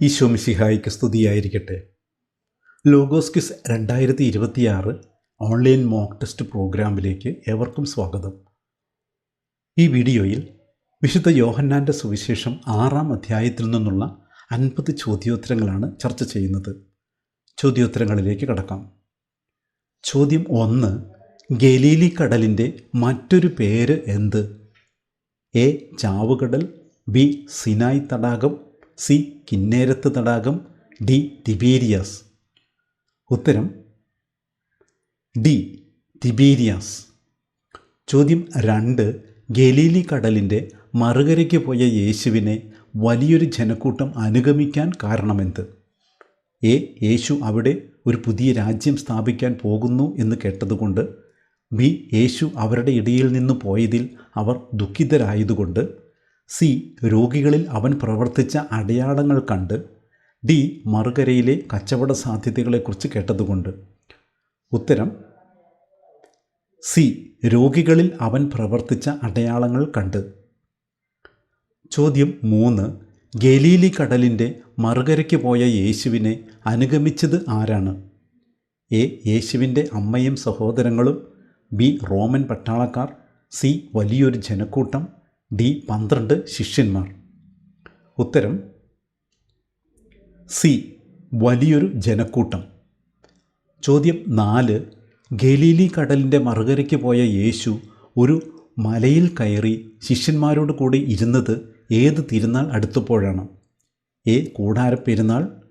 ഈശോ മിശിഹായിക്ക് സ്തുതിയായിരിക്കട്ടെ. Logos quiz രണ്ടായിരത്തി ഇരുപത്തിയാറ് ഓൺലൈൻ മോക്ക് ടെസ്റ്റ് പ്രോഗ്രാമിലേക്ക് ഏവർക്കും സ്വാഗതം. ഈ വീഡിയോയിൽ വിശുദ്ധ യോഹന്നാന്റെ സുവിശേഷം ആറാം അധ്യായത്തിൽ നിന്നുള്ള അൻപത് ചോദ്യോത്തരങ്ങളാണ് ചർച്ച ചെയ്യുന്നത്. ചോദ്യോത്തരങ്ങളിലേക്ക് കടക്കാം. ചോദ്യം ഒന്ന് ഗലീലി കടലിന്റെ മറ്റൊരു പേര് എന്ത്? എ ചാവുകടൽ ബി സിനായ് തടാകം സി കിന്നേരത്ത് തടാകം ഡി തിബേരിയാസ്. ഉത്തരം ഡി തിബേരിയാസ്. ചോദ്യം രണ്ട് ഗലീലി കടലിന്റെ മറുകരയ്ക്ക് പോയ യേശുവിനെ വലിയൊരു ജനക്കൂട്ടം അനുഗമിക്കാൻ കാരണമെന്ത്? എ യേശു അവിടെ ഒരു പുതിയ രാജ്യം സ്ഥാപിക്കാൻ പോകുന്നു എന്ന് കേട്ടതുകൊണ്ട്. ബി യേശു അവരുടെ ഇടയിൽ നിന്ന് പോയതിൽ അവർ ദുഃഖിതരായതുകൊണ്ട്. സി രോഗികളിൽ അവൻ പ്രവർത്തിച്ച അടയാളങ്ങൾ കണ്ട് ഡി മറുകരയിലെ കച്ചവട സാധ്യതകളെക്കുറിച്ച് കേട്ടതുകൊണ്ട്. ഉത്തരം സി രോഗികളിൽ അവൻ പ്രവർത്തിച്ച അടയാളങ്ങൾ കണ്ട്. ചോദ്യം മൂന്ന് ഗലീലി കടലിന്റെ മറുകരയ്ക്ക് പോയ യേശുവിനെ അനുഗമിച്ചത് ആരാണ്? എ യേശുവിന്റെ അമ്മയും സഹോദരങ്ങളും. ബി റോമൻ പട്ടാളക്കാർ. സി വലിയൊരു ജനക്കൂട്ടം. ഡി പന്ത്രണ്ട് ശിഷ്യന്മാർ. ഉത്തരം സി വലിയൊരു ജനക്കൂട്ടം. ചോദ്യം നാല് ഗലീലി കടലിന്റെ മറുകരയ്ക്ക് പോയ യേശു ഒരു മലയിൽ കയറി ശിഷ്യന്മാരോട് കൂടി ഇരുന്നത് ഏത് തിരുനാൾ അടുത്തപ്പോഴാണ്? എ കൂടാര പെരുന്നാൾ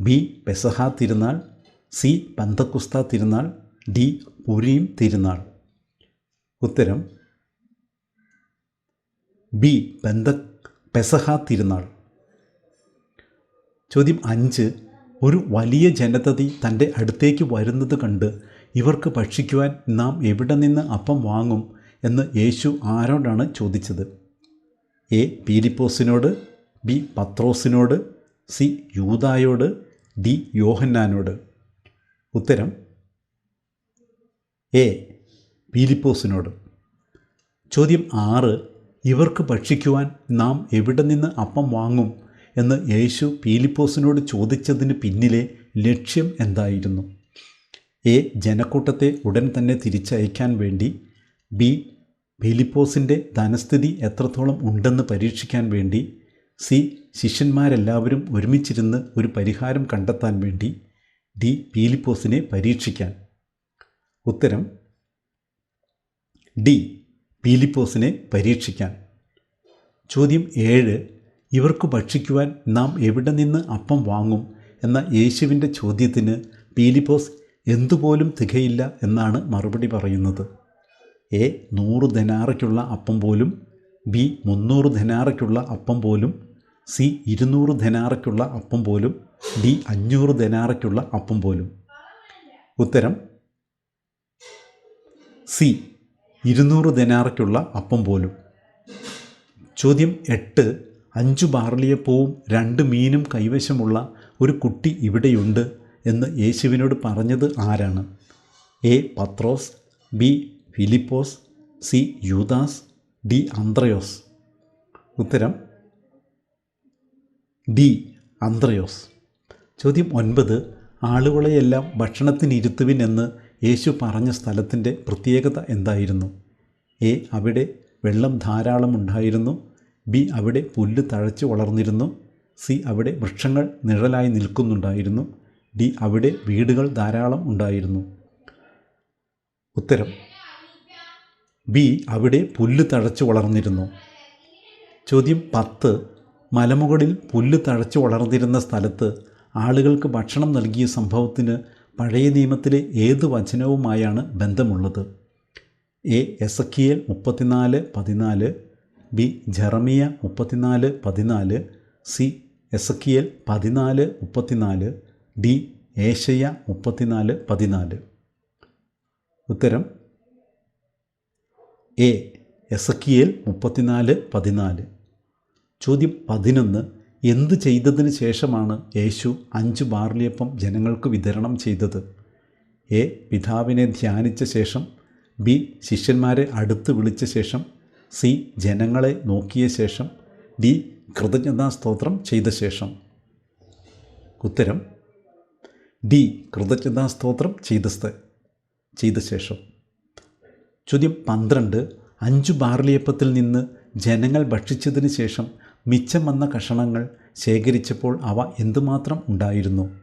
ബി പെസഹ തിരുന്നാൾ സി പന്തക്കുസ്ത തിരുന്നാൾ ഡി പുരീം തിരുന്നാൾ ഉത്തരം ബി ബന്ധ പെസഹ തിരുനാൾ. ചോദ്യം അഞ്ച്. ഒരു വലിയ ജനതതി തന്റെ അടുത്തേക്ക് വരുന്നത് കണ്ട് ഇവർക്ക് ഭക്ഷിക്കുവാൻ നാം എവിടെ നിന്ന് അപ്പം വാങ്ങും എന്ന് യേശു ആരോടാണ് ചോദിച്ചത്? എ പീലിപ്പോസിനോട് ബി പത്രോസിനോട് സി യൂതായോട് ഡി യോഹന്നാനോട്. ഉത്തരം എ പീലിപ്പോസിനോട്. ചോദ്യം ആറ്. ഇവർക്ക് ഭക്ഷിക്കുവാൻ നാം എവിടെ നിന്ന് അപ്പം വാങ്ങും എന്ന് യേശു പീലിപ്പോസിനോട് ചോദിച്ചതിന് പിന്നിലെ ലക്ഷ്യം എന്തായിരുന്നു? എ. ജനക്കൂട്ടത്തെ ഉടൻ തന്നെ തിരിച്ചയക്കാൻ വേണ്ടി ബി. ഫിലിപ്പോസിന്റെ ധനസ്ഥിതി എത്രത്തോളം ഉണ്ടെന്ന് പരീക്ഷിക്കാൻ വേണ്ടി സി. ശിഷ്യന്മാരെല്ലാവരും ഒരുമിച്ചിരുന്ന് ഒരു പരിഹാരം കണ്ടെത്താൻ വേണ്ടി ഡി. ഫിലിപ്പോസിനെ പരീക്ഷിക്കാൻ. ഉത്തരം ഡി. പീലിപ്പോസിനെ പരീക്ഷിക്കാൻ. ചോദ്യം ഏഴ് ഇവർക്ക് ഭക്ഷിക്കുവാൻ നാം എവിടെ നിന്ന് അപ്പം വാങ്ങും? എന്ന യേശുവിന്റെ ചോദ്യത്തിന് പീലിപ്പോസ് എന്തുപോലും തികയില്ല എന്നാണ് മറുപടി പറയുന്നത്. എ നൂറ് ധനാറയ്ക്കുള്ള അപ്പം പോലും ബി മുന്നൂറ് ധനാറയ്ക്കുള്ള അപ്പം പോലും സി ഇരുന്നൂറ് ധനാറയ്ക്കുള്ള അപ്പം പോലും ഡി അഞ്ഞൂറ് ധനാറയ്ക്കുള്ള അപ്പം പോലും. ഉത്തരം സി ഇരുന്നൂറ് ദിനാറയ്ക്കുള്ള അപ്പം പോലും. ചോദ്യം എട്ട് അഞ്ചു ബാർലിയപ്പവും രണ്ട് മീനും കൈവശമുള്ള ഒരു കുട്ടി ഇവിടെയുണ്ട് എന്ന് യേശുവിനോട് പറഞ്ഞത് ആരാണ്? A Pathros B Philipose C Yudas D Anthrayose. ഉത്തരം ഡി അന്ത്രയോസ്. ചോദ്യം ഒൻപത് ആളുകളെയെല്ലാം ഭക്ഷണത്തിനിരുത്തുവിൻ എന്ന് യേശു പറഞ്ഞ സ്ഥലത്തിന്റെ പ്രത്യേകത എന്തായിരുന്നു? എ അവിടെ വെള്ളം ധാരാളം ഉണ്ടായിരുന്നു. ബി അവിടെ പുല്ല് തഴച്ചു വളർന്നിരുന്നു. സി അവിടെ വൃക്ഷങ്ങൾ നിഴലായി നിൽക്കുന്നുണ്ടായിരുന്നു. ഡി അവിടെ വീടുകൾ ധാരാളം ഉണ്ടായിരുന്നു. ഉത്തരം. ബി അവിടെ പുല്ല് തഴച്ചു വളർന്നിരുന്നു. ചോദ്യം പത്ത്. മലമുകളിൽ പുല്ല് തഴച്ചു വളർന്നിരുന്ന സ്ഥലത്ത് ആളുകൾക്ക് ഭക്ഷണം നൽകിയ സംഭവത്തിന് പഴയ നിയമത്തിലെ ഏത് വചനവുമായാണ് ബന്ധമുള്ളത്? എ. എസക്കിയൽ മുപ്പത്തിനാല് പതിനാല് ബി. ജെറമിയ മുപ്പത്തിനാല് പതിനാല് സി. എസക്കിയൽ പതിനാല് മുപ്പത്തിനാല് ഡി. ഏഷ്യ മുപ്പത്തിനാല് പതിനാല്. ഉത്തരം എ. എസക്കിയേൽ മുപ്പത്തിനാല് പതിനാല്. ചോദ്യം പതിനൊന്ന് എന്തു ചെയ്തതിന് ശേഷമാണ് യേശു അഞ്ചു ബാർലിയപ്പം ജനങ്ങൾക്ക് വിതരണം ചെയ്തത്? എ. പിതാവിനെ ധ്യാനിച്ച ശേഷം. ബി. ശിഷ്യന്മാരെ അടുത്ത് വിളിച്ച ശേഷം. സി. ജനങ്ങളെ നോക്കിയ ശേഷം. ഡി. കൃതജ്ഞതാ സ്തോത്രം ചെയ്ത ശേഷം. ഉത്തരം. ഡി. കൃതജ്ഞതാ സ്തോത്രം ചെയ്ത ചെയ്ത ശേഷം. ചോദ്യം പന്ത്രണ്ട്. അഞ്ചു ബാർലിയപ്പത്തിൽ നിന്ന് ജനങ്ങൾ ഭക്ഷിച്ചതിന് ശേഷം മിച്ചം വന്ന കഷണങ്ങൾ ശേഖരിച്ചപ്പോൾ അവ എന്തുമാത്രം ഉണ്ടായിരുന്നു?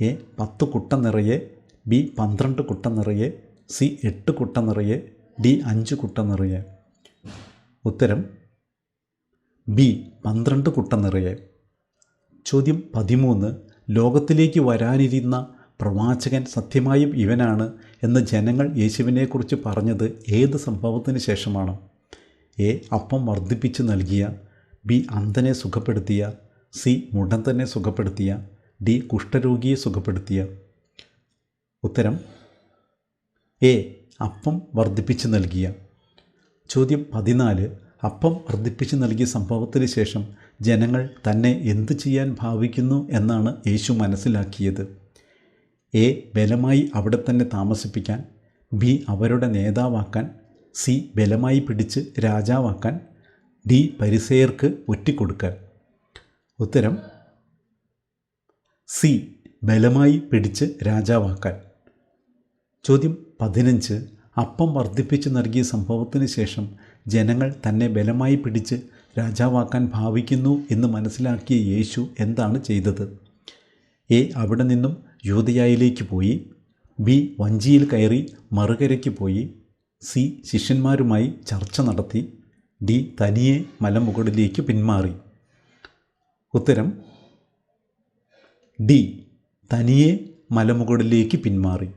എ പത്ത് കുട്ട നിറയെ ബി പന്ത്രണ്ട് കുട്ട നിറയെ സി എട്ട് കുട്ട നിറയെ ഡി അഞ്ച് കുട്ട നിറയെ. ഉത്തരം ബി പന്ത്രണ്ട് കുട്ട നിറയെ. ചോദ്യം പതിമൂന്ന് ലോകത്തിലേക്ക് വരാനിരുന്ന പ്രവാചകൻ സത്യമായും ഇവനാണ് എന്ന് ജനങ്ങൾ യേശുവിനെക്കുറിച്ച് പറഞ്ഞത് ഏത് സംഭവത്തിന് ശേഷമാണ്? എ അപ്പം വർദ്ധിപ്പിച്ച് നൽകിയ ബി അന്ധനെ സുഖപ്പെടുത്തിയ സി മുടന്തനെ സുഖപ്പെടുത്തിയ ഡി കുഷ്ഠരോഗിയെ സുഖപ്പെടുത്തിയ. ഉത്തരം എ അപ്പം വർദ്ധിപ്പിച്ച് നൽകിയ. ചോദ്യം പതിനാല് അപ്പം വർദ്ധിപ്പിച്ച് നൽകിയ സംഭവത്തിന് ശേഷം ജനങ്ങൾ തന്നെ എന്തു ചെയ്യാൻ ഭാവിക്കുന്നു എന്നാണ് യേശു മനസ്സിലാക്കിയത്. എ ബലമായി അവിടെ തന്നെ താമസിപ്പിക്കാൻ ബി അവരുടെ നേതാവാക്കാൻ സി ബലമായി പിടിച്ച് രാജാവാക്കാൻ ഡി പരിസയർക്ക് ഒറ്റിക്കൊടുക്കാൻ. ഉത്തരം സി ബലമായി പിടിച്ച് രാജാവാക്കാൻ. ചോദ്യം പതിനഞ്ച് അപ്പം വർദ്ധിപ്പിച്ച് നൽകിയ സംഭവത്തിന് ശേഷം ജനങ്ങൾ തന്നെ ബലമായി പിടിച്ച് രാജാവാക്കാൻ ഭാവിക്കുന്നു എന്ന് മനസ്സിലാക്കിയ യേശു എന്താണ് ചെയ്തത്? എ അവിടെ നിന്നും യൂതയായിലേക്ക് പോയി. ബി വഞ്ചിയിൽ കയറി മറുകരയ്ക്ക് പോയി. സി ശിഷ്യന്മാരുമായി ചർച്ച നടത്തി. ഡി തനിയെ മലമുകളിലേക്ക് പിന്മാറി. ഉത്തരം ഡി തനിയെ മലമുകളിലേക്ക് പിന്മാറി.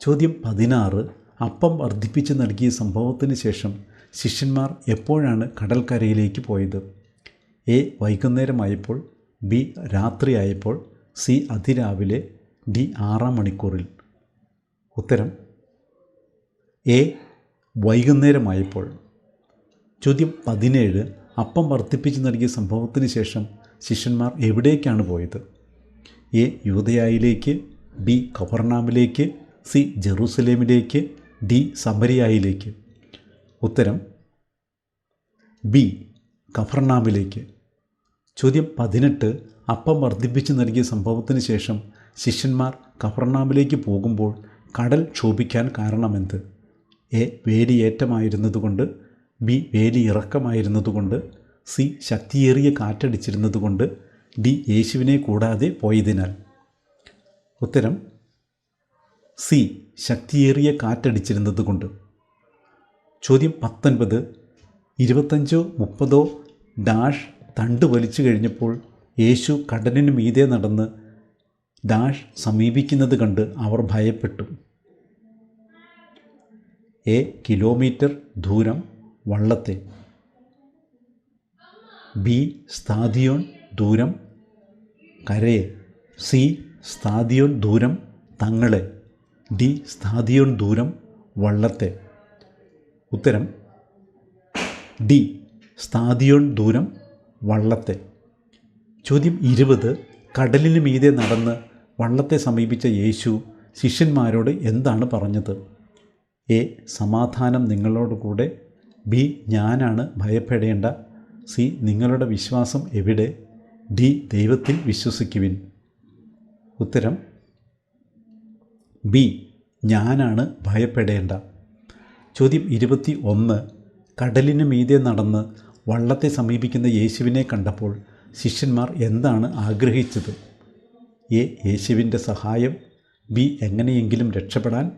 ചോദ്യം പതിനാറ് അപ്പം വർദ്ധിപ്പിച്ച് നൽകിയ സംഭവത്തിന് ശേഷം ശിഷ്യന്മാർ എപ്പോഴാണ് കടൽക്കരയിലേക്ക് പോയത്? എ വൈകുന്നേരമായപ്പോൾ ബി രാത്രിയായപ്പോൾ സി അതിരാവിലെ ഡി ആറാം മണിക്കൂറിൽ. ഉത്തരം എ വൈകുന്നേരമായപ്പോൾ. ചോദ്യം പതിനേഴ് അപ്പം വർദ്ധിപ്പിച്ച് നൽകിയ സംഭവത്തിന് ശേഷം ശിഷ്യന്മാർ എവിടേക്കാണ് പോയത്? എ. യൂതയായിലേക്ക് ബി. കവർണാമിലേക്ക് സി. ജെറൂസലേമിലേക്ക് ഡി. സമരിയായിലേക്ക്. ഉത്തരം ബി. കഫർണാമിലേക്ക് ചോദ്യം പതിനെട്ട് അപ്പം വർദ്ധിപ്പിച്ച് നൽകിയ സംഭവത്തിന് ശേഷം ശിഷ്യന്മാർ കഫർണാമിലേക്ക് പോകുമ്പോൾ കടൽ ക്ഷോഭിക്കാൻ കാരണമെന്ത്? എ. വേലിയേറ്റമായിരുന്നതുകൊണ്ട് ബി വേലി ഇറക്കമായിരുന്നതുകൊണ്ട് സി ശക്തിയേറിയ കാറ്റടിച്ചിരുന്നതുകൊണ്ട് ഡി യേശുവിനെ കൂടാതെ പോയതിനാൽ. ഉത്തരം സി ശക്തിയേറിയ കാറ്റടിച്ചിരുന്നതുകൊണ്ട്. ചോദ്യം പത്തൊൻപത് ഇരുപത്തഞ്ചോ മുപ്പതോ ഡാഷ് തണ്ട് വലിച്ചു കഴിഞ്ഞപ്പോൾ യേശു കടലിനു മീതെ നടന്ന് ഡാഷ് സമീപിക്കുന്നത് കണ്ട് അവർ ഭയപ്പെട്ടു. എ കിലോമീറ്റർ ദൂരം വള്ളത്തെ. ബി സ്ഥാദിയോൺ ദൂരം. കരയെ. സി സ്ഥാദിയോൺ ദൂരം. തങ്ങളെ. ഡി സ്ഥാദിയോൺ ദൂരം. വള്ളത്തെ. ഉത്തരം. ഡി സ്ഥാദിയോൺ ദൂരം. വള്ളത്തെ. ചോദ്യം ഇരുപത്. കടലിന് മീതെ നടന്ന് വള്ളത്തെ സമീപിച്ച യേശു ശിഷ്യന്മാരോട് എന്താണ് പറഞ്ഞത്? എ സമാധാനം നിങ്ങളോട് കൂടെ ബി ഞാനാണ് ഭയപ്പെടേണ്ട. സി നിങ്ങളുടെ വിശ്വാസം എവിടെ? ഡി ദൈവത്തിൽ വിശ്വസിക്കുവിൻ. ഉത്തരം ബി ഞാനാണ് ഭയപ്പെടേണ്ട. ചോദ്യം ഇരുപത്തി ഒന്ന് കടലിന് മീതെ നടന്ന് വള്ളത്തെ സമീപിക്കുന്ന യേശുവിനെ കണ്ടപ്പോൾ ശിഷ്യന്മാർ എന്താണ് ആഗ്രഹിച്ചത്? എ യേശുവിന്റെ സഹായം. ബി എങ്ങനെയെങ്കിലും രക്ഷപ്പെടാൻ.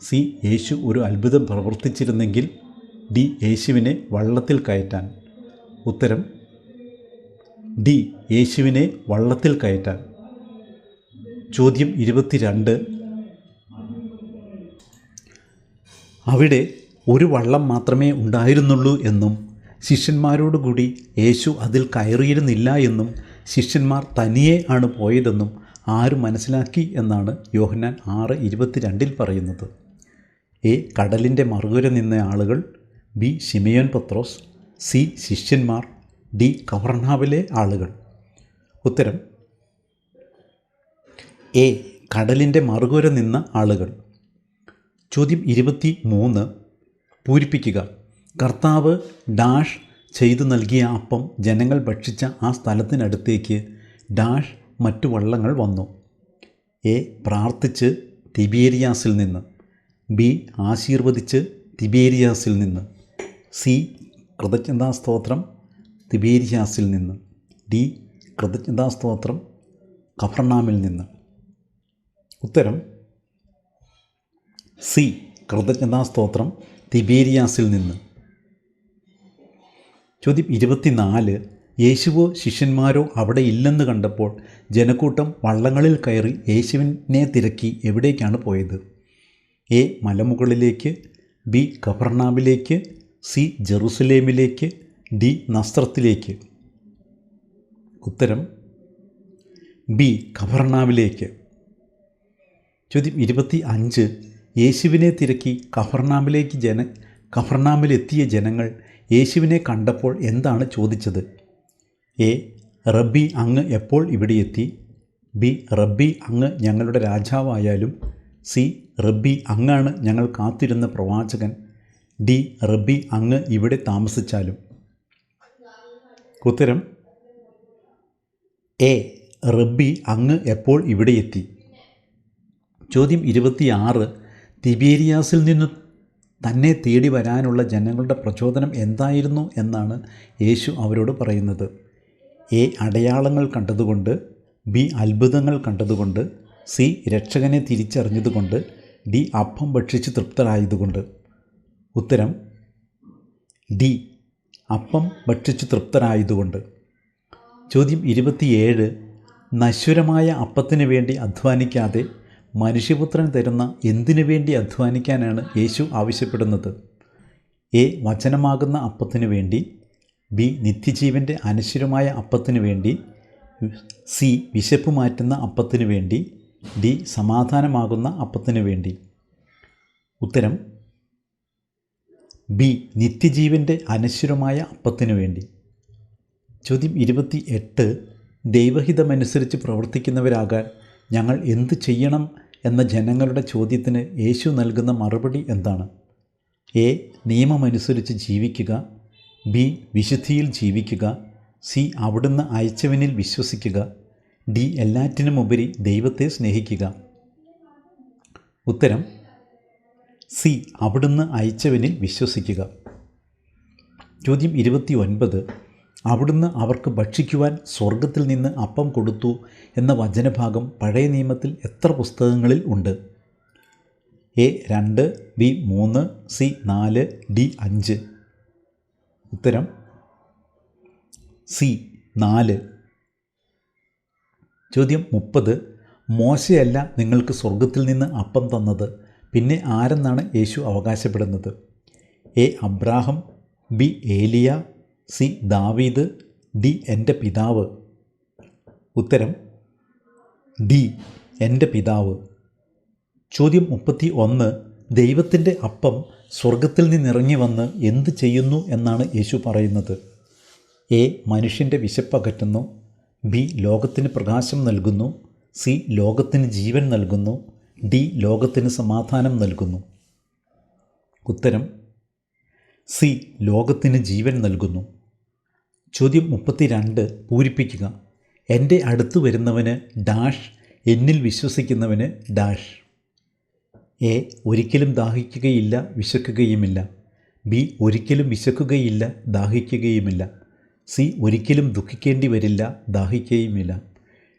സി യേശു ഒരു അത്ഭുതം പ്രവർത്തിച്ചിരുന്നെങ്കിൽ ഡി യേശുവിനെ വള്ളത്തിൽ കയറ്റാൻ. ഉത്തരം ഡി യേശുവിനെ വള്ളത്തിൽ കയറ്റാൻ. ചോദ്യം ഇരുപത്തിരണ്ട്. അവിടെ ഒരു വള്ളം മാത്രമേ ഉണ്ടായിരുന്നുള്ളൂ എന്നും ശിഷ്യന്മാരോടുകൂടി യേശു അതിൽ കയറിയിരുന്നില്ല എന്നും ശിഷ്യന്മാർ തനിയെ ആണ് പോയതെന്നും ആര് മനസ്സിലാക്കി എന്നാണ് യോഹന്നാൻ ആറ് ഇരുപത്തിരണ്ടിൽ പറയുന്നത്. എ കടലിന്റെ മറുകര നിന്ന ആളുകൾ ബി ഷിമയോൻ പത്രോസ് സി ശിഷ്യന്മാർ ഡി കവർണാവിലെ ആളുകൾ. ഉത്തരം എ കടലിന്റെ മറുകര നിന്ന ആളുകൾ. ചോദ്യം ഇരുപത്തി മൂന്ന് പൂരിപ്പിക്കുക. കർത്താവ് ഡാഷ് ചെയ്തു നൽകിയ അപ്പം ജനങ്ങൾ ഭക്ഷിച്ച ആ സ്ഥലത്തിനടുത്തേക്ക് ഡാഷ് മറ്റു വള്ളങ്ങൾ വന്നു. എ പ്രാർത്ഥിച്ച് തിബേരിയാസിൽ നിന്ന്. ബി ആശീർവദിച്ച് തിബേരിയാസിൽ നിന്ന്. സി കൃതജ്ഞതാ സ്തോത്രം തിബേരിയാസിൽ നിന്ന് ഡി കൃതജ്ഞതാ സ്തോത്രം കഫർണാമിൽ നിന്ന്. ഉത്തരം സി കൃതജ്ഞതാ സ്തോത്രം തിബേരിയാസിൽ നിന്ന്. ചോദ്യം ഇരുപത്തിനാല് യേശുവോ ശിഷ്യന്മാരോ അവിടെ ഇല്ലെന്ന് കണ്ടപ്പോൾ ജനക്കൂട്ടം വള്ളങ്ങളിൽ കയറി യേശുവിനെ തിരക്കി എവിടേക്കാണ് പോയത്? എ മലമുകളിലേക്ക് ബി കഫർണാമിലേക്ക് സി ജെറുസലേമിലേക്ക് ഡി നസ്ത്രത്തിലേക്ക് ഉത്തരം ബി കഫർണാമിലേക്ക് ചോദ്യം ഇരുപത്തി അഞ്ച് യേശുവിനെ തിരക്കി കഫർണാമിലേക്ക് ജന കഫർണാമിലെത്തിയ ജനങ്ങൾ യേശുവിനെ കണ്ടപ്പോൾ എന്താണ് ചോദിച്ചത്? എ റബ്ബി അങ്ങ് എപ്പോൾ ഇവിടെ എത്തി? ബി റബ്ബി അങ്ങ് ഞങ്ങളുടെ രാജാവായാലും സി റബ്ബി അങ്ങാണ് ഞങ്ങൾ കാത്തിരുന്ന പ്രവാചകൻ. ഡി റബ്ബി അങ്ങ് ഇവിടെ താമസിച്ചാലും. ഉത്തരം എ റബ്ബി അങ്ങ് എപ്പോൾ ഇവിടെ എത്തി? ചോദ്യം ഇരുപത്തിയാറ് തിബേരിയാസിൽ നിന്ന് തന്നെ തേടി വരാനുള്ള ജനങ്ങളുടെ പ്രചോദനം എന്തായിരുന്നു എന്നാണ് യേശു അവരോട് പറയുന്നത്. എ അടയാളങ്ങൾ കണ്ടതുകൊണ്ട് ബി അത്ഭുതങ്ങൾ കണ്ടതുകൊണ്ട് സി രക്ഷകനെ തിരിച്ചറിഞ്ഞതുകൊണ്ട് ഡി അപ്പം ഭക്ഷിച്ച് തൃപ്തരായതുകൊണ്ട്. ഉത്തരം ഡി. അപ്പം ഭക്ഷിച്ചു തൃപ്തരായതുകൊണ്ട് ചോദ്യം ഇരുപത്തിയേഴ്. നശ്വരമായ അപ്പത്തിന് വേണ്ടി അധ്വാനിക്കാതെ മനുഷ്യപുത്രൻ തരുന്ന എന്തിനു വേണ്ടി അധ്വാനിക്കാനാണ് യേശു ആവശ്യപ്പെടുന്നത്? എ. വചനമാകുന്ന അപ്പത്തിനു വേണ്ടി. ബി. നിത്യജീവന്റെ അനശ്വരമായ അപ്പത്തിനു വേണ്ടി. സി. വിശപ്പ് മാറ്റുന്ന അപ്പത്തിനു വേണ്ടി. ഡി. സമാധാനമാകുന്ന അപ്പത്തിനു വേണ്ടി. ഉത്തരം ബി നിത്യജീവന്റെ അനശ്വരമായ അപ്പത്തിനു വേണ്ടി. ചോദ്യം ഇരുപത്തി എട്ട് ദൈവഹിതമനുസരിച്ച് പ്രവർത്തിക്കുന്നവരാകാൻ ഞങ്ങൾ എന്ത് ചെയ്യണം എന്ന ജനങ്ങളുടെ ചോദ്യത്തിന് യേശു നൽകുന്ന മറുപടി എന്താണ്? എ നിയമമനുസരിച്ച് ജീവിക്കുക. ബി വിശുദ്ധിയിൽ ജീവിക്കുക. സി അവിടുന്ന് അയച്ചവനിൽ വിശ്വസിക്കുക. ഡി എല്ലാറ്റിനുമുപരി ദൈവത്തെ സ്നേഹിക്കുക. ഉത്തരം സി അവിടുന്ന് അയച്ചവനിൽ വിശ്വസിക്കുക. ചോദ്യം ഇരുപത്തി ഒൻപത് അവിടുന്ന് അവർക്ക് ഭക്ഷിക്കുവാൻ സ്വർഗത്തിൽ നിന്ന് അപ്പം കൊടുത്തു എന്ന വചനഭാഗം പഴയ നിയമത്തിൽ എത്ര പുസ്തകങ്ങളിൽ ഉണ്ട്? എ രണ്ട് ബി മൂന്ന് സി നാല് ഡി അഞ്ച്. ഉത്തരം സി നാല്. ചോദ്യം മുപ്പത് മോശയല്ല നിങ്ങൾക്ക് സ്വർഗത്തിൽ നിന്ന് അപ്പം തന്നത്? പിന്നെ ആരെന്നാണ് യേശു അവകാശപ്പെടുന്നത്? A Abraham B Eliya C Daveed D എന്റെ പിതാവ്. ഉത്തരം ഡി എന്റെ പിതാവ്. ചോദ്യം മുപ്പത്തി ഒന്ന് ദൈവത്തിന്റെ അപ്പം സ്വർഗത്തിൽ നിന്നിറങ്ങി വന്ന് എന്ത് ചെയ്യുന്നു എന്നാണ് യേശു പറയുന്നത്? എ മനുഷ്യന്റെ വിശപ്പകറ്റുന്നു. ബി ലോകത്തിന് പ്രകാശം നൽകുന്നു. സി ലോകത്തിന് ജീവൻ നൽകുന്നു. ഡി ലോകത്തിന് സമാധാനം നൽകുന്നു. ഉത്തരം സി ലോകത്തിന് ജീവൻ നൽകുന്നു. ചോദ്യം മുപ്പത്തിരണ്ട് പൂരിപ്പിക്കുക. എന്റെ അടുത്ത് വരുന്നവന് ഡാഷ് എന്നിൽ വിശ്വസിക്കുന്നവന് ഡാഷ്. എ ഒരിക്കലും ദാഹിക്കുകയില്ല വിശക്കുകയുമില്ല. ബി ഒരിക്കലും വിശക്കുകയില്ല ദാഹിക്കുകയുമില്ല. സി ഒരിക്കലും ദുഃഖിക്കേണ്ടി വരില്ല ദാഹിക്കുകയുമില്ല.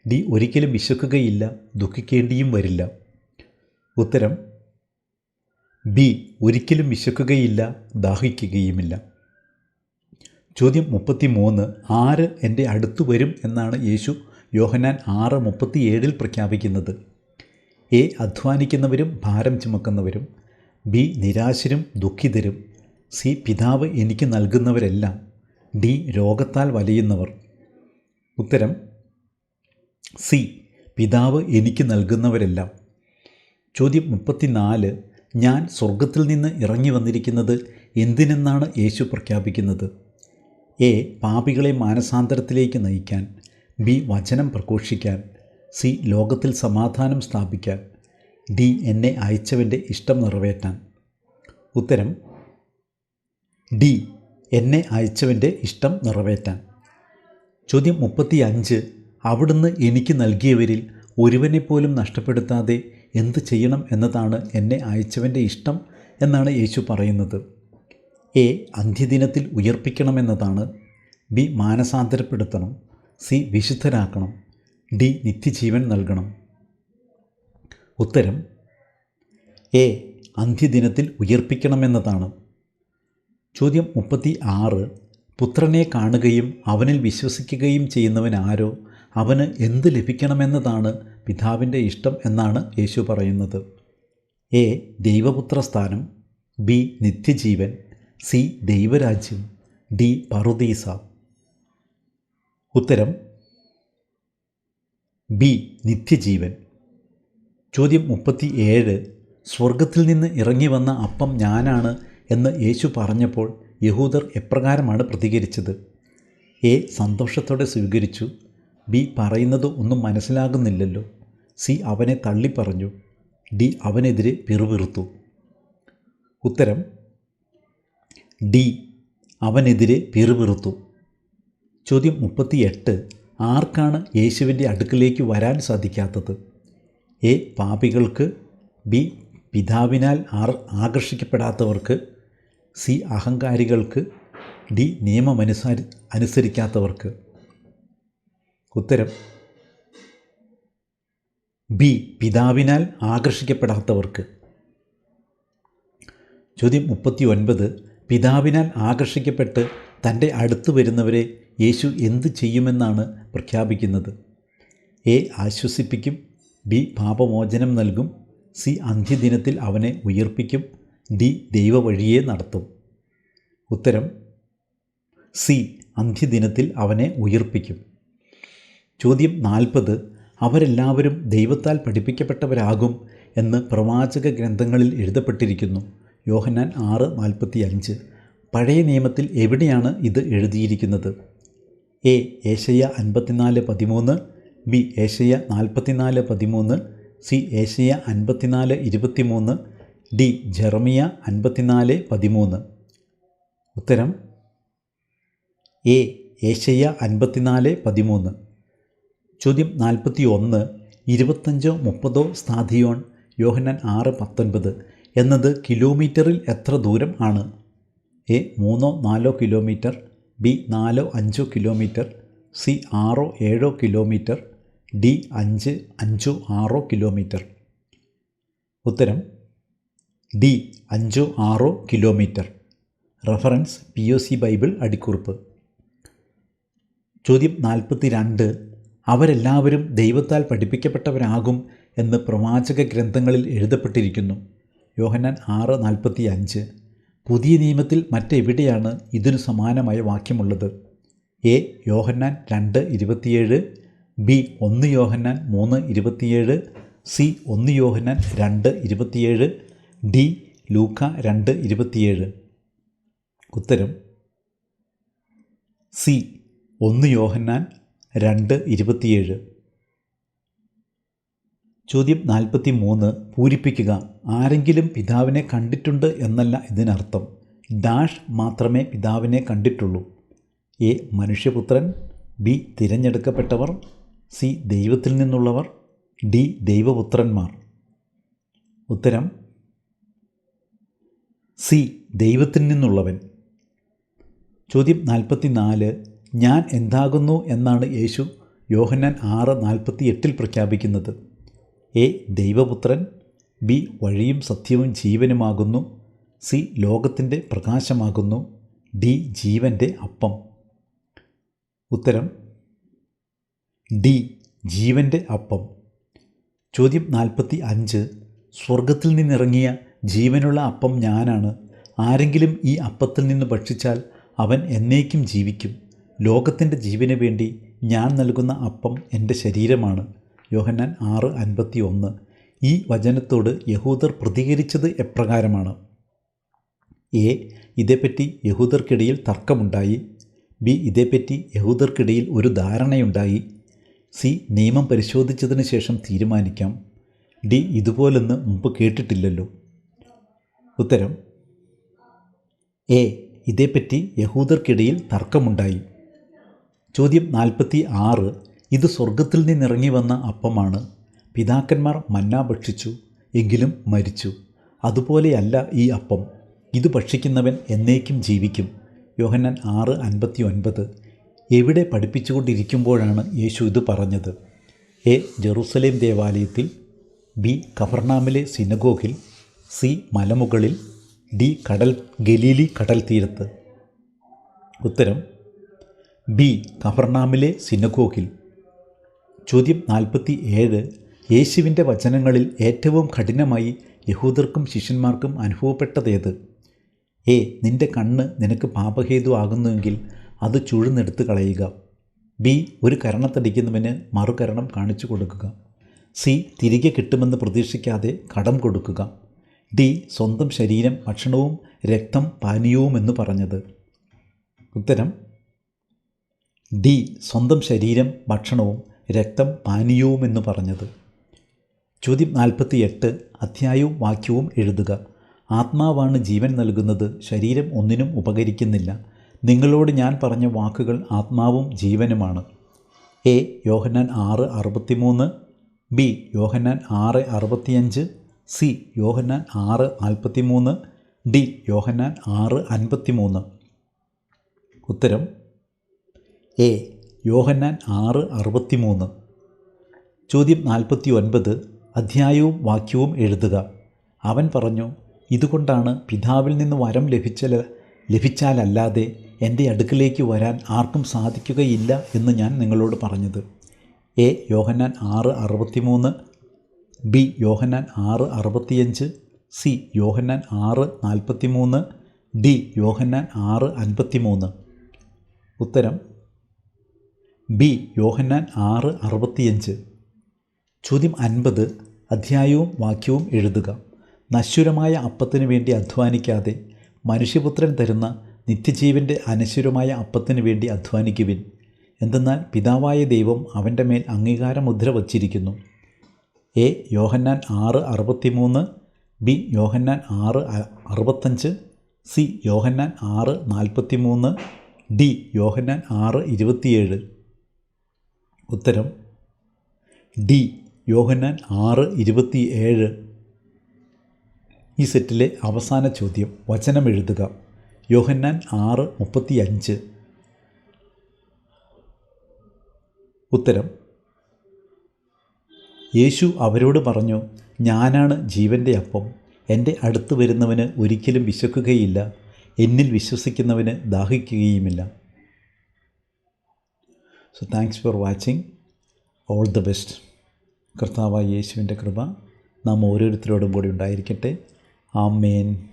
ഡി ഒരിക്കലും വിശക്കുകയില്ല ദുഃഖിക്കേണ്ടിയും വരില്ല. ഉത്തരം ബി ഒരിക്കലും വിശക്കുകയില്ല ദാഹിക്കുകയുമില്ല. ചോദ്യം മുപ്പത്തി മൂന്ന് ആര് എന്റെ അടുത്ത് വരും എന്നാണ് യേശു യോഹനാൻ ആറ് മുപ്പത്തിയേഴിൽ പ്രഖ്യാപിക്കുന്നത്. എ അധ്വാനിക്കുന്നവരും ഭാരം ചുമക്കുന്നവരും. ബി നിരാശരും ദുഃഖിതരും. സി പിതാവ് എനിക്ക് നൽകുന്നവരെല്ലാം. ഡി രോഗത്താൽ വലയുന്നവർ. ഉത്തരം സി പിതാവ് എനിക്ക് നൽകുന്നവരെല്ലാം. ചോദ്യം മുപ്പത്തിനാല് ഞാൻ സ്വർഗത്തിൽ നിന്ന് ഇറങ്ങി വന്നിരിക്കുന്നത് എന്തിനെന്നാണ് യേശു പ്രഖ്യാപിക്കുന്നത്? എ പാപികളെ മാനസാന്തരത്തിലേക്ക് നയിക്കാൻ. ബി വചനം പ്രഘോഷിക്കാൻ. സി ലോകത്തിൽ സമാധാനം സ്ഥാപിക്കാൻ. ഡി എന്നെ അയച്ചവന്റെ ഇഷ്ടം നിറവേറ്റാൻ. ഉത്തരം ഡി എന്നെ അയച്ചവന്റെ ഇഷ്ടം നിറവേറ്റാൻ. ചോദ്യം മുപ്പത്തി അഞ്ച് അവിടുന്ന് എനിക്ക് നൽകിയവരിൽ ഒരുവനെപ്പോലും നഷ്ടപ്പെടുത്താതെ എന്ത് ചെയ്യണം എന്നതാണ് എന്നെ അയച്ചവന്റെ ഇഷ്ടം എന്നാണ് യേശു പറയുന്നത്. എ അന്ത്യദിനത്തിൽ ഉയർപ്പിക്കണമെന്നതാണ്. ബി മാനസാന്തരപ്പെടുത്തണം. സി വിശുദ്ധരാക്കണം. ഡി നിത്യജീവൻ നൽകണം. ഉത്തരം എ അന്ത്യദിനത്തിൽ ഉയർപ്പിക്കണമെന്നതാണ്. ചോദ്യം മുപ്പത്തി ആറ് പുത്രനെ കാണുകയും അവനിൽ വിശ്വസിക്കുകയും ചെയ്യുന്നവൻ ആരോ അവന് എന്ത് ലഭിക്കണമെന്നതാണ് പിതാവിന്റെ ഇഷ്ടം എന്നാണ് യേശു പറയുന്നത്. എ. ദൈവപുത്രസ്ഥാനം. ബി. നിത്യജീവൻ. സി. ദൈവരാജ്യം. ഡി. പറുദീസ. ഉത്തരം. ബി. നിത്യജീവൻ. ചോദ്യം മുപ്പത്തി ഏഴ് സ്വർഗത്തിൽ നിന്ന് ഇറങ്ങി വന്ന അപ്പം ഞാനാണ് എന്ന് യേശു പറഞ്ഞപ്പോൾ യഹൂദർ എപ്രകാരമാണ് പ്രതികരിച്ചത്? എ. സന്തോഷത്തോടെ സ്വീകരിച്ചു. ബി പറയുന്നത് ഒന്നും മനസ്സിലാകുന്നില്ലല്ലോ. സി അവനെ തള്ളിപ്പറഞ്ഞു. ഡി അവനെതിരെ പിറുപിറുത്തു. ഉത്തരം ഡി അവനെതിരെ പിറുപിറുത്തു. ചോദ്യം മുപ്പത്തിയെട്ട് ആർക്കാണ് യേശുവിന്റെ അടുക്കിലേക്ക് വരാൻ സാധിക്കാത്തത്? എ പാപികൾക്ക്. ബി പിതാവിനാൽ ആർ ആകർഷിക്കപ്പെടാത്തവർക്ക്. സി അഹങ്കാരികൾക്ക്. ഡി നിയമമനുസരി അനുസരിക്കാത്തവർക്ക്. ഉത്തരം. ബി. പിതാവിനാൽ ആകർഷിക്കപ്പെടാത്തവർക്ക്. ചോദ്യം മുപ്പത്തി ഒൻപത് പിതാവിനാൽ ആകർഷിക്കപ്പെട്ട് തന്റെ അടുത്ത് വരുന്നവരെ യേശു എന്ത് ചെയ്യുമെന്നാണ് പ്രഖ്യാപിക്കുന്നത്? എ. ആശ്വസിപ്പിക്കും. ബി. പാപമോചനം നൽകും. സി. അന്ത്യദിനത്തിൽ അവനെ ഉയർപ്പിക്കും. ഡി. ദൈവവഴിയെ നടത്തും. ഉത്തരം. സി. അന്ത്യദിനത്തിൽ അവനെ ഉയർപ്പിക്കും. ചോദ്യം നാൽപ്പത് അവരെല്ലാവരും ദൈവത്താൽ പഠിപ്പിക്കപ്പെട്ടവരാകും എന്ന് പ്രവാചക ഗ്രന്ഥങ്ങളിൽ എഴുതപ്പെട്ടിരിക്കുന്നു. യോഹന്നാൻ ആറ് നാൽപ്പത്തി അഞ്ച് പഴയ നിയമത്തിൽ എവിടെയാണ് ഇത് എഴുതിയിരിക്കുന്നത്? എ ഏഷയ അൻപത്തിനാല് പതിമൂന്ന്. ബി ഏഷയ നാൽപ്പത്തിനാല് പതിമൂന്ന്. സി ഏഷയ അൻപത്തിനാല് ഇരുപത്തിമൂന്ന്. ഡി ജെറമിയ അൻപത്തിനാല് പതിമൂന്ന്. ഉത്തരം എ ഏഷയ അൻപത്തിനാല് പതിമൂന്ന്. ചോദ്യം നാൽപ്പത്തി ഒന്ന് ഇരുപത്തഞ്ചോ മുപ്പതോ സ്ഥാധിയോൺ യോഹന്നാൻ ആറ് പത്തൊൻപത് എന്നത് കിലോമീറ്ററിൽ എത്ര ദൂരം ആണ്? എ മൂന്നോ നാലോ കിലോമീറ്റർ ബി നാലോ അഞ്ചോ കിലോമീറ്റർ സി ആറോ ഏഴോ കിലോമീറ്റർ ഡി അഞ്ച് അഞ്ചോ ആറോ കിലോമീറ്റർ. ഉത്തരം ഡി അഞ്ചോ ആറോ kilometre. Reference P O C Bible അടിക്കുറിപ്പ്. ചോദ്യം നാൽപ്പത്തി രണ്ട് അവരെല്ലാവരും ദൈവത്താൽ പഠിപ്പിക്കപ്പെട്ടവരാകും എന്ന് പ്രവാചക ഗ്രന്ഥങ്ങളിൽ എഴുതപ്പെട്ടിരിക്കുന്നു. യോഹന്നാൻ ആറ് നാൽപ്പത്തി അഞ്ച്. പുതിയ നിയമത്തിൽ മറ്റെവിടെയാണ് ഇതിനു സമാനമായ വാക്യമുള്ളത്? എ. യോഹന്നാൻ രണ്ട് ഇരുപത്തിയേഴ്. ബി. ഒന്ന് യോഹന്നാൻ മൂന്ന് ഇരുപത്തിയേഴ്. സി. ഒന്ന് യോഹന്നാൻ രണ്ട് ഇരുപത്തിയേഴ്. ഡി. ലൂക്ക രണ്ട് ഇരുപത്തിയേഴ്. ഉത്തരം. സി. ഒന്ന് യോഹന്നാൻ രണ്ട് ഇരുപത്തിയേഴ്. ചോദ്യം നാൽപ്പത്തി മൂന്ന് പൂരിപ്പിക്കുക. ആരെങ്കിലും പിതാവിനെ കണ്ടിട്ടുണ്ട് എന്നല്ല ഇതിനർത്ഥം. ഡാഷ് മാത്രമേ പിതാവിനെ കണ്ടിട്ടുള്ളൂ. എ. മനുഷ്യപുത്രൻ. ബി. തിരഞ്ഞെടുക്കപ്പെട്ടവർ. സി. ദൈവത്തിൽ നിന്നുള്ളവർ. ഡി. ദൈവപുത്രന്മാർ. ഉത്തരം. സി. ദൈവത്തിൽ നിന്നുള്ളവൻ. ചോദ്യം നാൽപ്പത്തി നാല് ഞാൻ എന്താകുന്നു എന്നാണ് യേശു യോഹന്നാൻ ആറ് നാൽപ്പത്തി എട്ടിൽ പ്രഖ്യാപിക്കുന്നത്. എ ദൈവപുത്രൻ ബി വഴിയും സത്യവും ജീവനുമാകുന്നു സി ലോകത്തിന്റെ പ്രകാശമാകുന്നു ഡി ജീവന്റെ അപ്പം. ഉത്തരം ഡി ജീവന്റെ അപ്പം. ചോദ്യം നാൽപ്പത്തി അഞ്ച് സ്വർഗത്തിൽ നിന്നിറങ്ങിയ ജീവനുള്ള അപ്പം ഞാനാണ്. ആരെങ്കിലും ഈ അപ്പത്തിൽ നിന്ന് ഭക്ഷിച്ചാൽ അവൻ എന്നേക്കും ജീവിക്കും. ലോകത്തിന്റെ ജീവന് വേണ്ടി ഞാൻ നൽകുന്ന അപ്പം എന്റെ ശരീരമാണ്. യോഹന്നാൻ ആറ് അൻപത്തി ഒന്ന് ഈ വചനത്തോട് യഹൂദർ പ്രതികരിച്ചത് എപ്രകാരമാണ്? എ. ഇതേപ്പറ്റി യഹൂദർക്കിടയിൽ തർക്കമുണ്ടായി. ബി. ഇതേപ്പറ്റി യഹൂദർക്കിടയിൽ ഒരു ധാരണയുണ്ടായി. സി. നിയമം പരിശോധിച്ചതിന് ശേഷം തീരുമാനിക്കാം. ഡി. ഇതുപോലൊന്ന് മുമ്പ് കേട്ടിട്ടില്ലല്ലോ. ഉത്തരം. എ. ഇതേപ്പറ്റി യഹൂദർക്കിടയിൽ തർക്കമുണ്ടായി. ചോദ്യം നാൽപ്പത്തി ആറ്. ഇത് സ്വർഗത്തിൽ നിന്നിറങ്ങി വന്ന അപ്പമാണ്. പിതാക്കന്മാർ മന്ന ഭക്ഷിച്ചു എങ്കിലും മരിച്ചു. അതുപോലെയല്ല ഈ അപ്പം. ഇത് ഭക്ഷിക്കുന്നവൻ എന്നേക്കും ജീവിക്കും. യോഹന്നാൻ ആറ് അൻപത്തി ഒൻപത്. എവിടെ പഠിപ്പിച്ചുകൊണ്ടിരിക്കുമ്പോഴാണ് യേശു ഇത് പറഞ്ഞത്? എ. ജെറൂസലേം ദേവാലയത്തിൽ ബി. കഫർണാമിലെ സിനഗോഗിൽ സി. മലമുകളിൽ ഡി. കടൽ ഗലീലി കടൽ തീരത്ത് ഉത്തരം ബി കഫർണാമിലെ സിനഗോഗിൽ. ചോദ്യം നാൽപ്പത്തി ഏഴ് യേശുവിന്റെ വചനങ്ങളിൽ ഏറ്റവും കഠിനമായി യഹൂദർക്കും ശിഷ്യന്മാർക്കും അനുഭവപ്പെട്ടതേത്? എ നിന്റെ കണ്ണ് നിനക്ക് പാപഹേതു ആകുന്നുവെങ്കിൽ അത് ചുഴുന്നെടുത്ത് കളയുക. ബി ഒരു കരണത്തടിക്കുന്നവന് മറുകരണം കാണിച്ചു കൊടുക്കുക. സി തിരികെ കിട്ടുമെന്ന് പ്രതീക്ഷിക്കാതെ കടം കൊടുക്കുക. ഡി സ്വന്തം ശരീരം ഭക്ഷണവും രക്തം പാനീയവും എന്ന് പറഞ്ഞത്. ഉത്തരം ഡി സ്വന്തം ശരീരം ഭക്ഷണവും രക്തം പാനീയവും എന്ന് പറഞ്ഞത്. ചോദ്യം നാൽപ്പത്തി എട്ട് അധ്യായവും വാക്യവും എഴുതുക. ആത്മാവാണ് ജീവൻ നൽകുന്നത് ശരീരം ഒന്നിനും ഉപകരിക്കുന്നില്ല. നിങ്ങളോട് ഞാൻ പറഞ്ഞ വാക്കുകൾ ആത്മാവും ജീവനുമാണ്. എ യോഹന്നാൻ ആറ് അറുപത്തിമൂന്ന്. ബി യോഹന്നാൻ ആറ് അറുപത്തിയഞ്ച്. സി യോഹന്നാൻ ആറ് നാൽപ്പത്തിമൂന്ന്. ഡി യോഹന്നാൻ ആറ് അൻപത്തിമൂന്ന്. ഉത്തരം എ യോഹന്നാൻ ആറ് അറുപത്തിമൂന്ന്. ചോദ്യം നാൽപ്പത്തി ഒൻപത് അധ്യായവും വാക്യവും എഴുതുക. അവൻ പറഞ്ഞു ഇതുകൊണ്ടാണ് പിതാവിൽ നിന്ന് വരം ലഭിച്ച ലഭിച്ചാലല്ലാതെ എന്റെ അടുക്കിലേക്ക് വരാൻ ആർക്കും സാധിക്കുകയില്ല എന്ന് ഞാൻ നിങ്ങളോട് പറഞ്ഞത്. എ യോഹന്നാൻ ആറ് അറുപത്തിമൂന്ന്. ബി യോഹന്നാൻ ആറ് അറുപത്തിയഞ്ച്. സി യോഹന്നാൻ ആറ് നാൽപ്പത്തിമൂന്ന്. ഡി യോഹന്നാൻ ആറ് അൻപത്തിമൂന്ന്. ഉത്തരം ബി യോഹന്നാൻ ആറ് അറുപത്തിയഞ്ച്. ചോദ്യം അൻപത് അധ്യായവും വാക്യവും എഴുതുക. നശ്വരമായ അപ്പത്തിനു വേണ്ടി അധ്വാനിക്കാതെ മനുഷ്യപുത്രൻ തരുന്ന നിത്യജീവന്റെ അനശ്വരമായ അപ്പത്തിനു വേണ്ടി അധ്വാനിക്കുവിൻ. എന്തെന്നാൽ പിതാവായ ദൈവം അവന്റെ മേൽ അംഗീകാരമുദ്ര വച്ചിരിക്കുന്നു. എ യോഹന്നാൻ ആറ് അറുപത്തിമൂന്ന്. ബി യോഹന്നാൻ ആറ് അറുപത്തഞ്ച്. സി യോഹന്നാൻ ആറ് നാൽപ്പത്തിമൂന്ന്. ഡി യോഹന്നാൻ ആറ് ഇരുപത്തിയേഴ്. ഉത്തരം ഡി. യോഹന്നാൻ ആറ് ഇരുപത്തി ഏഴ് ഈ സെറ്റിലെ അവസാന ചോദ്യം വചനം എഴുതുക. യോഹന്നാൻ ആറ് മുപ്പത്തി അഞ്ച് ഉത്തരം യേശു അവരോട് പറഞ്ഞു ഞാനാണ് ജീവന്റെ അപ്പം. എന്റെ അടുത്ത് വരുന്നവന് ഒരിക്കലും വിശക്കുകയില്ല. എന്നിൽ വിശ്വസിക്കുന്നവന് ദാഹിക്കുകയുമില്ല. So thanks for watching all the best കർത്താവായ യേശുവിന്റെ കൃപ നാം ഓരോരുത്തരോടും കൂടി ഉണ്ടായിരിക്കട്ടെ. ആമേൻ.